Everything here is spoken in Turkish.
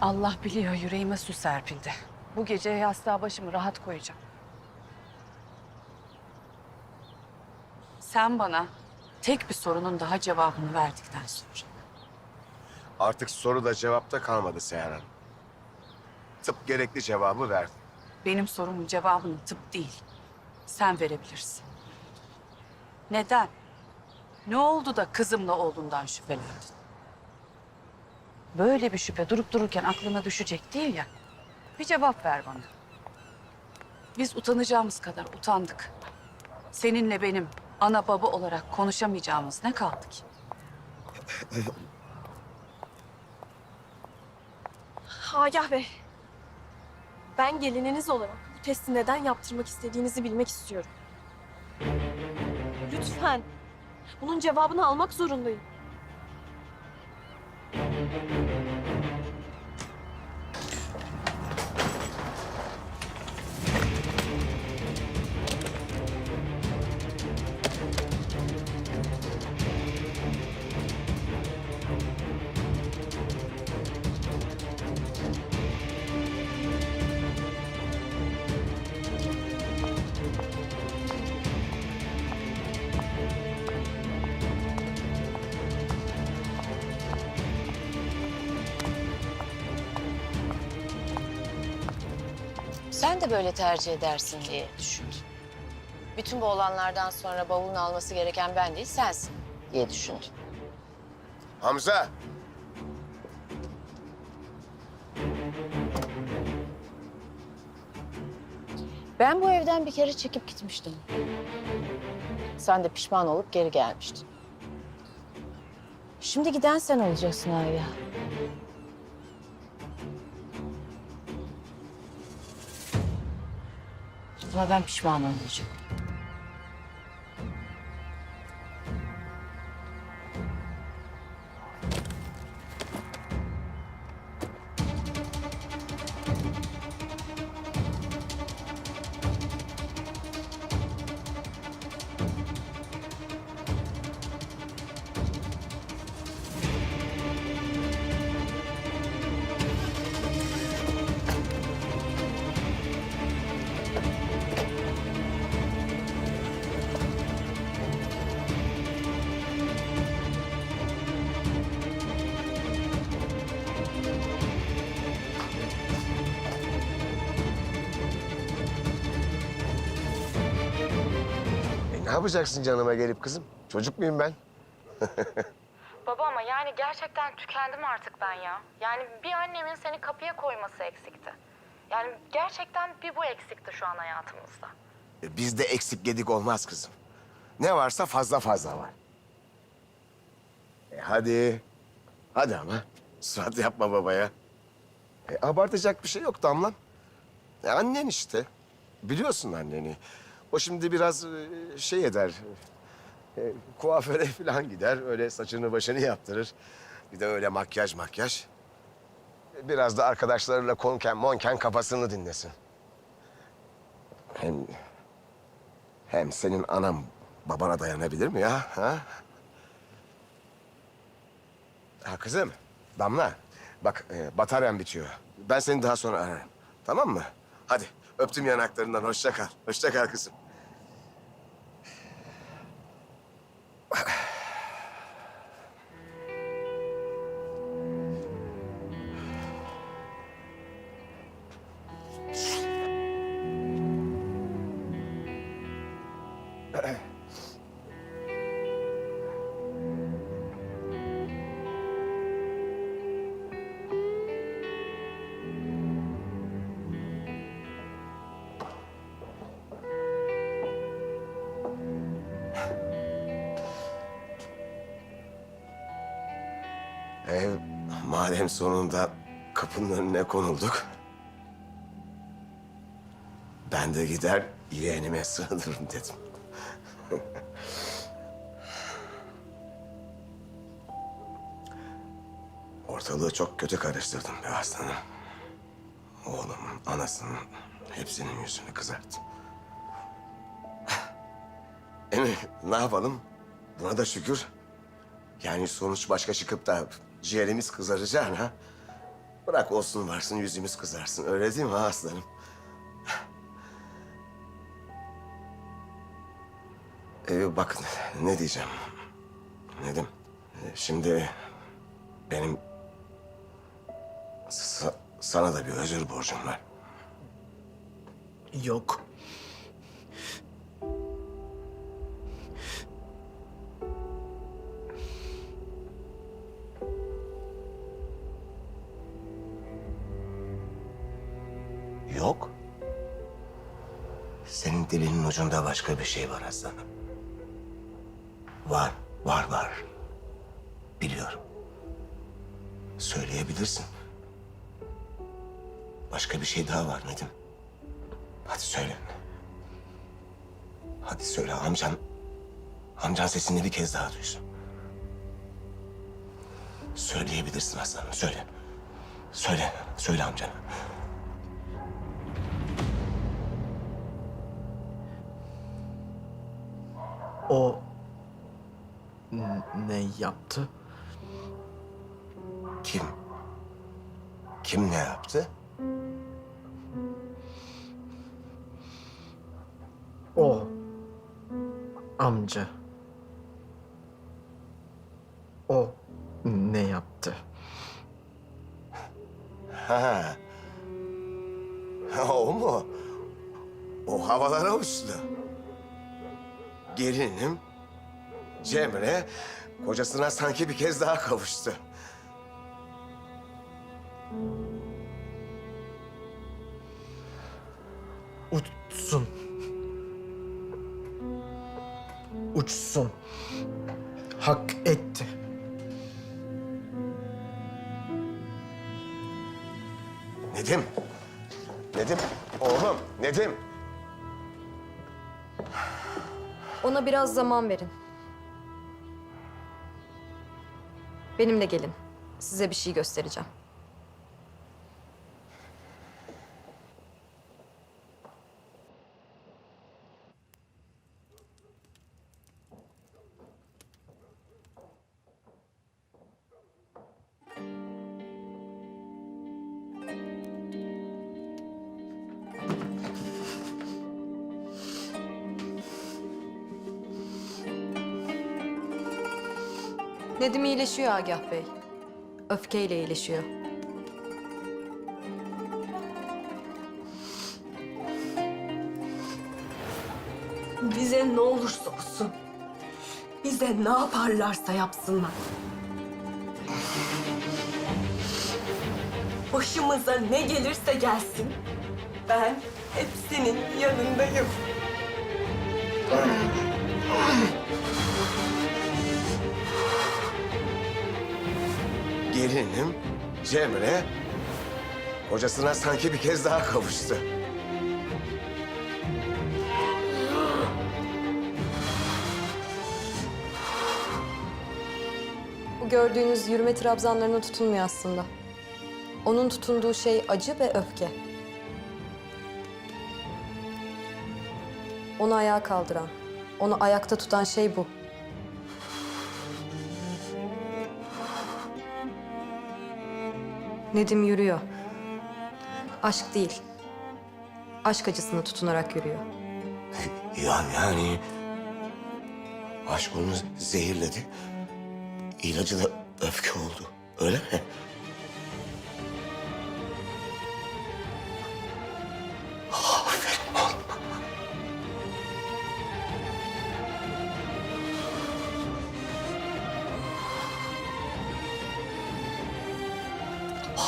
Allah biliyor yüreğime su serpildi. Bu gece yastığa başımı rahat koyacağım. Sen bana tek bir sorunun daha cevabını verdikten sonra. Artık soruda cevapta kalmadı Seher Hanım. Tıp gerekli cevabı verdi. Benim sorumun cevabını tıp değil, sen verebilirsin. Neden? Ne oldu da kızımla oğlundan şüphelendin? Böyle bir şüphe durup dururken aklına düşecek değil ya. Bir cevap ver bana. Biz utanacağımız kadar utandık. Seninle benim ana baba olarak konuşamayacağımız ne kaldı ki? Agah Bey. Ben gelininiz olarak bu testi neden yaptırmak istediğinizi bilmek istiyorum. Lütfen. Bunun cevabını almak zorundayım. thank you Sen de böyle tercih edersin diye düşündüm. Bütün bu olanlardan sonra bavulunu alması gereken ben değil sensin diye düşündüm. Hamza! Ben bu evden bir kere çekip gitmiştim. Sen de pişman olup geri gelmiştin. Şimdi giden sen olacaksın Arya. Ama ben pişman olmayacağım. Ne yapacaksın canıma gelip kızım? Çocuk muyum ben? Baba ama yani gerçekten tükendim artık ben ya. Yani bir annemin seni kapıya koyması eksikti. Yani gerçekten bir bu eksikti şu an hayatımızda. E, bizde eksik gedik olmaz kızım. Ne varsa fazla fazla var. E, hadi. Hadi ama. Surat yapma babaya. E, abartacak bir şey yok Damla. E, annen işte. Biliyorsun anneni. O şimdi biraz e, şey eder. E, kuaföre falan gider. Öyle saçını başını yaptırır. Bir de öyle makyaj makyaj. E, Biraz da arkadaşlarıyla konken monken kafasını dinlesin. Hem hem senin anam babana dayanabilir mi ya? Ha? Ha kızım, Damla. Bak e, bataryam bitiyor. Ben seni daha sonra ararım. Tamam mı? Hadi öptüm yanaklarından. Hoşça kal. Hoşça kal kızım. Ev madem sonunda kapının önüne konulduk. Ben de gider yeğenime sığınırım dedim. Ortalığı çok kötü karıştırdım be aslanım. Oğlumun, anasının hepsinin yüzünü kızarttım. Emi ne yapalım? Buna da şükür. Yani sonuç başka çıkıp da ciğerimiz kızaracağına Bırak olsun varsın yüzümüz kızarsın. Öyle değil mi ha aslanım? Ee, bakın ne diyeceğim. Nedim. e, Şimdi benim sa- sana da bir özür borcum var. Yok. Yok. Senin dilinin ucunda başka bir şey var aslanım. Var, var, var. Biliyorum. Söyleyebilirsin. Başka bir şey daha var Nedim. Hadi söyle. Hadi söyle amcan. Amcan sesini bir kez daha duysun. Söyleyebilirsin aslanım, söyle. Söyle, söyle amcana. O ne yaptı? Kim? Kim ne yaptı? O amca. O ne yaptı? Ha. Ha, o mu? O havalara uçtu. Gelinim Cemre kocasına sanki bir kez daha kavuştu. Uçsun. Uçsun. Hak etti. Nedim. Nedim. Oğlum Nedim. Ona biraz zaman verin. Benimle gelin. Size bir şey göstereceğim. Nedim iyileşiyor Agah Bey. Öfkeyle iyileşiyor. Bize ne olursa olsun. Bize ne yaparlarsa yapsınlar. Başımıza ne gelirse gelsin. Ben hepsinin yanındayım. Gelinim Cemre kocasına sanki bir kez daha kavuştu. Bu gördüğünüz yürüme trabzanlarına tutunmuyor aslında. Onun tutunduğu şey acı ve öfke. Onu ayağa kaldıran, onu ayakta tutan şey bu. Nedim yürüyor. Aşk değil. Aşk acısına tutunarak yürüyor. Ya yani aşk onu zehirledi. İlacı da öfke oldu. Öyle mi?